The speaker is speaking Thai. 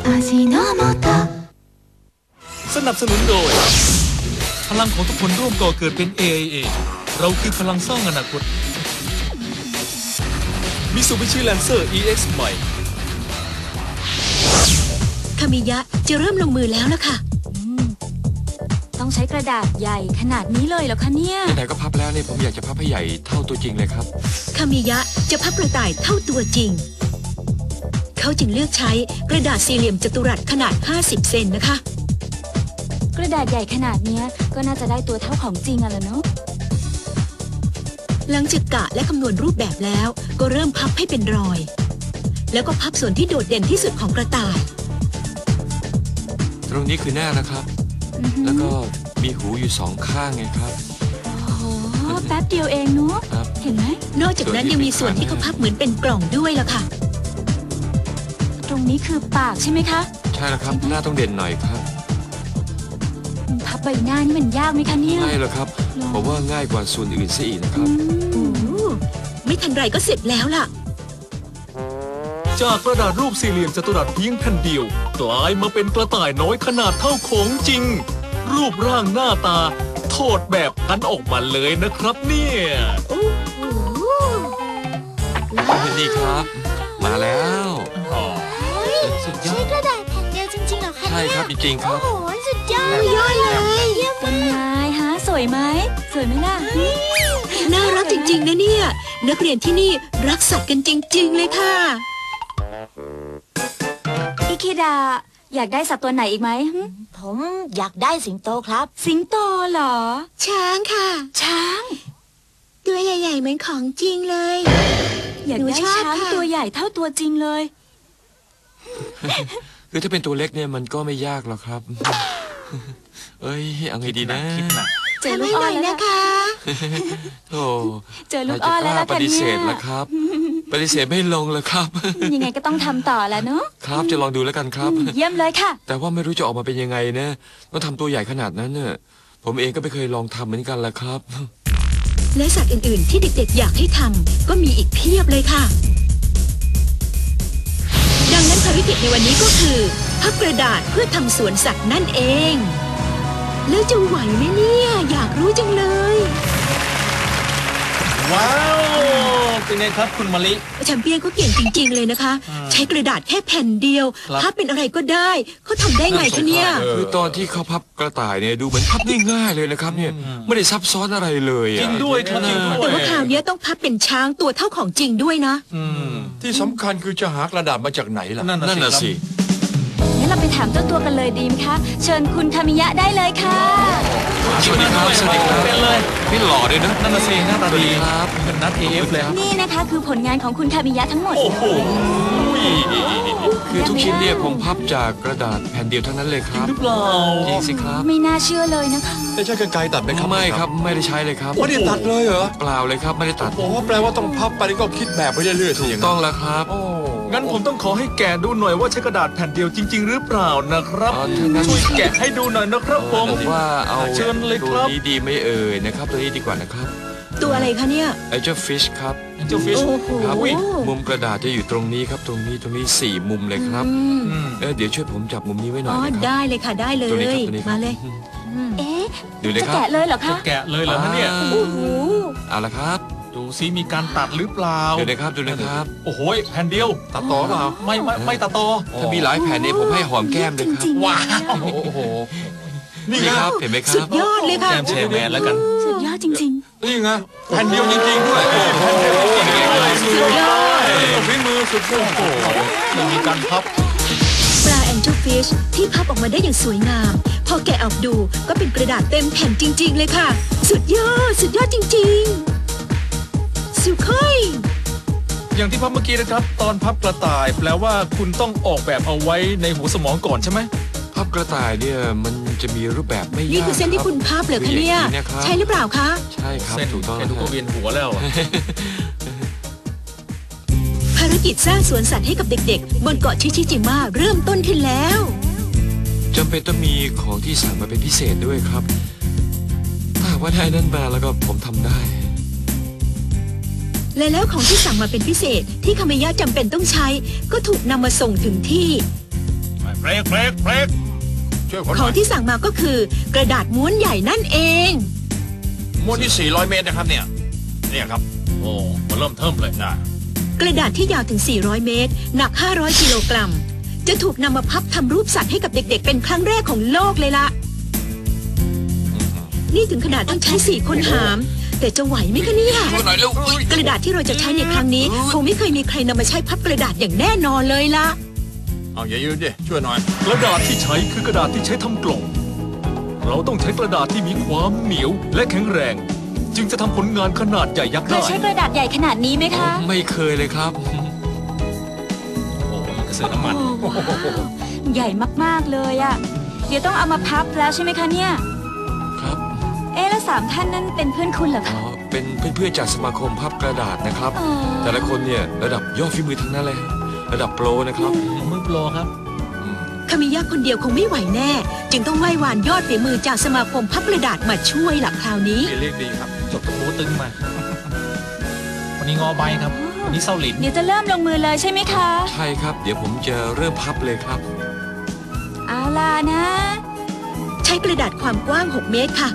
味の素 สนับสนุนโดย พลังของทุกคนร่วมก่อเกิดเป็น AIA เราคือพลังสร้างอนาคตมิสูบิชิแลนเซอร์ EX ใหม่ คามิยะจะเริ่มลงมือแล้วล่ะค่ะ ต้องใช้กระดาษใหญ่ขนาดนี้เลยเหรอคะเนี่ย ไหนๆก็พับแล้วเนี่ยผมอยากจะพับให้ใหญ่เท่าตัวจริงเลยครับ คามิยะจะพับกระต่ายเท่าตัวจริง เขาจึงเลือกใช้กระดาษสี่เหลี่ยมจัตุรัสขนาด 50 เซนนะคะ กระดาษใหญ่ขนาดเนี้ยก็น่าจะได้ตัวเท่าของจริงอะละเนาะหลังจากกะและคำนวณรูปแบบแล้วก็เริ่มพับให้เป็นรอย แล้วก็พับส่วนที่โดดเด่นที่สุดของกระต่าย ตรงนี้คือหน้านะครับแล้วก็มีหูอยู่สองข้างไงครับ โอ้โหแป๊บเดียวเองเนาะครับ เห็นไหมนอกจากนั้นยังมีส่วนที่เขาพับเหมือนเป็นกล่องด้วยล่ะค่ะ ตรงนี้คือปากใช่ไหมคะ ใช่แล้วครับ หน้าต้องเด่นหน่อยครับพับใบหน้านี่มันยากไหมคะเนี่ยไม่หรอกครับผมว่าง่ายกว่าส่วนอื่นซะอีกนะครับโอ้โหไม่ทันไรก็เสร็จแล้วล่ะ จากกระดาษรูปสี่เหลี่ยมจัตุรัสเพียงแผ่นเดียว กลายมาเป็นกระต่ายน้อยขนาดเท่าของจริง รูปร่างหน้าตา โทษแบบกันออกมาเลยนะครับเนี่ยนี่ครับ มาแล้วสุด ยอใช้ด กระดาษแผ่นเดียวจริงๆเหรอคะใช่เนี่ยครับจริงๆคโอ้รับ โหสุดยอดยอดเลยเยี่ยมเป็นไงฮะสวยไหมสวยไหมล่ะน่ารักจริงๆนะเนี่ย นักเรียนที่นี่รักสัตว์กันจริง ๆ เลยค่ะ อิคิดา อยากได้สัตว์ตัวไหนอีกไหมหึผมอยากได้สิงโตครับ สิงโตเหรอ ช้างค่ะ ช้าง ตัวใหญ่ๆเหมือนของจริงเลย อยากหนูได้ชอบช้างค่ะ ตัวใหญ่เท่าตัวจริงเลย คือถ้าเป็นตัวเล็กเนี่ยมันก็ไม่ยากหรอกครับ เอ้ยเอาไงดีนะคิดหนักเจอลูกอ้อนแล้วล่ะโอ้เจอลูกอ้อนแล้วล่ะปค่ะฏิเนี่เสยธแล้วครับ ปฏิเสธไม่ลงแล้วครับ ยังไงก็ต้องทำต่อแล้วเนาะ ครับจะลองดูแล้วกันครับ เยี่ยมเลยค่ะ แต่ว่าไม่รู้จะออกมาเป็นยังไงนะต้องทำตัวใหญ่ขนาดนั้นเนี่ยผมเองก็ไม่เคยลองทำเหมือนกันแหละครับ และสัตว์อื่นๆ ที่เด็กๆ อยากให้ทำก็มีอีกเพียบเลยค่ะ ดังนั้นภารกิจในวันนี้ก็คือพับกระดาษเพื่อทำสวนสัตว์นั่นเอง แล้วจะไหวไหมเนี่ย อยากรู้จังเลย ว้าวเป็นไงครับคุณมะลิ แชมเปี้ยนก็เก่งจริง ๆ เลยนะคะ ใช้กระดาษแค่แผ่นเดียวครับ พับเป็นอะไรก็ได้เขาทำได้ไงคะเนี่ยเออคือตอนที่เขาพับกระต่ายเนี่ยดูเหมือนพับง่ายๆเลยนะครับเนี่ยไม่ได้ซับซ้อนอะไรเลยอะจริงด้วยครับจริงด้วแต่ยว่าคราวเนี้ยต้องพับเป็นช้างตัวเท่าของจริงด้วยนะ อืมที่สำคัญคือจะหากระดาษมาจากไหนล่ะ นั่นนั่นน่ะน่ะสิสิงั้น เราไปถามเจ้าตัวกันเลยดีไหมคะ เชิญคุณคามิยะได้เลยค่ะ สวัสดีครับสวัสดีครับเป็นเลยนี่หล่อด้วยนะนั่นน่ะสิหน้าตาสวัสดีดีครับเป็นนัดเอฟเลยครับนี่นะคะคือผลงานของคุณคามิยะทั้งหมด โอ้โหคือทุกชิ้นเนี่ยผมพับจากกระดาษแผ่นเดียวทั้งนั้นเลยครับหรือเปล่าจริงสิครับ ไม่น่าเชื่อเลยนะคะ ได้ใช้กรรไกรตัดไหมครับไม่ครับไม่ได้ใช้เลยครับไม่ได้ตัดเลยเหรอเปล่าเลยครับไม่ได้ตัดโอ้แปลว่าต้องพับไปแล้วก็คิดแบบไปเรื่อยๆถูกต้องแล้วครับโอ้ งั้นผมต้องขอให้แกะดูหน่อยว่าใช้กระดาษแผ่นเดียวจริง ๆ หรือเปล่านะครับอ๋อถ้างั้นช่วยแกะให้ดูหน่อยนะครับผม ผมว่าเอาเชิญเลยตัควรับนี้ดีไม่เอ่ยนะครับ ตัวนี้ดีกว่านะครับตัวอะไรคะเนี่ย ไอ้เจ้าฟิชครับเจ้าฟิชโอ้โห ครับมุมกระดาษจะอยู่ตรงนี้ครับ ตรงนี้ตรงนี้สี่มุมเลยครับอืมอืมเออเดี๋ยวช่วยผมจับมุมนี้ไว้หน่อ๋อยอนะครับได้เลยค่ะได้เลตัวนี้คย รับตัวนี้ครับมาเลยเอ๊ะดูเลยจะครับแกะเลยเหรอจะคะแกะเลยเหรอฮะเนี่ยอ่าโอ้โหเอาละครับ ดูซิมีการตัดหรือเปล่าดูนะครับดูนะครับ โอ้โหแผ่นเดียว ตัดต่อเปล่า ไม่ไม่ไม่ตัดต่อถ้ามีหลายแผ่นนี้ผมให้หอมแก้มเลยจครับริงๆว้าวโอ้โหนี่ครับเห็นไหมคสุรับดยอดเลยค่ะแจมแชร์แมนแล้วกันสุดยอดจริงนี่ไงแผ่นเดียวจริงๆด้วยโอ้โหสุดยอดฝีมือสุดยอดโอ้โหมันมีการพับปลาแองเจิลฟิชที่พับออกมาได้อย่างสวยงาม พอแกะออกดูก็เป็นกระดาษเต็มแผ่นจริง ๆ เลยค่ะ สุดยอดสุดยอดจริง ๆ อย่างที่พับเมื่อกี้นะครับ ตอนพับกระต่ายแปลว่าคุณต้องออกแบบเอาไว้ในหัวสมองก่อนใช่ไหมพับกระต่ายเนี่ยมันจะมีรูปแบบไม่ยากนี่คือเส้นที่คุณพับเหรอคะเนี่ยคืออย่างนะครับใช่หรือเปล่าคะ ใช่ครับเส้นถูกต้องแค่ดูก็เวียนหัวแล้วอะภารกิจสร้างสวนสัตว์ให้กับเด็กๆ บนเกาะชิชิจิมาเริ่มต้นขึ้นแล้วจำเป็นต้องมีของที่สั่งมาเป็นพิเศษด้วยครับ ถ้าหากว่าได้นั้นมาแล้วก็ผมทำได้ และแล้วของที่สั่งมาเป็นพิเศษที่คาเมยะจำเป็นต้องใช้ ก็ถูกนำมาส่งถึงที่ เบรกเบรกเบรกช่วยผมหขน่อองยที่สั่งมาก็คือ กระดาษม้วนใหญ่นั่นเองม้วนที่ 400 เมตรนะครับเนี่ย เนี่ยครับ โอ้มาเริ่มเทิมเลยน่ะกระดาษที่ยาวถึง 400 เมตร หนัก 500 กิโลกรัม จะถูกนำมาพับทำรูปสัตว์ให้กับเด็กๆ เป็นครั้งแรกของโลกเลยล่ะนี่ถึงขนาดต้องใช้สี่คนหาม แต่จะไหวไหมคะเนี่ยช่วยหน่อยเร็วกระดาษที่เราจะใช้ในครั้งนี้คงไม่เคยมีใครนำมาใช้พับกระดาษอย่างแน่นอนเลยล่ะ เอาอย่ายืนดิช่วยหน่อย กระดาษที่ใช้คือกระดาษที่ใช้ทำกล่อง เราต้องใช้กระดาษที่มีความเหนียวและแข็งแรง จึงจะทำผลงานขนาดใหญ่ยักษ์เคได้ ยใช้กระดาษใหญ่ขนาดนี้ไหมคะ ไม่เคยเลยครับ โอ้ยกระสือน้ำมัน โอ้ว้าวใหญ่มากๆเลยอะเดี๋ยวต้องเอามาพับแล้วใช่ไหมคะเนี่ยครับ เอ๊ะแล้วสามท่านนั้นเป็นเพื่อนคุณเหรออ๋อคะเป็นเพื่อนๆจากสมาคมพับกระดาษนะครับ อ๋อ แต่ละคนเนี่ยระดับยอดฝีมือทั้งนั้นเลย ระดับโปรนะครับมือโปรครับอืมคามิยะคนเดียวคงไม่ไหวแน่ จึงต้องไหว้วานยอดฝีมือจากสมาคมพับกระดาษมาช่วยหลักคราวนี้ เรียกดีครับ จบกับหูตึงมา วันนี้งอใบครับวันนี้เศร้าหลินเดี๋ยวจะเริ่มลงมือเลยใช่ไหมคะ ใช่ครับ เดี๋ยวผมจะเริ่มพับเลยครับ เอาล่ะนะ ใช้กระดาษความกว้าง 6 เมตรค่ะ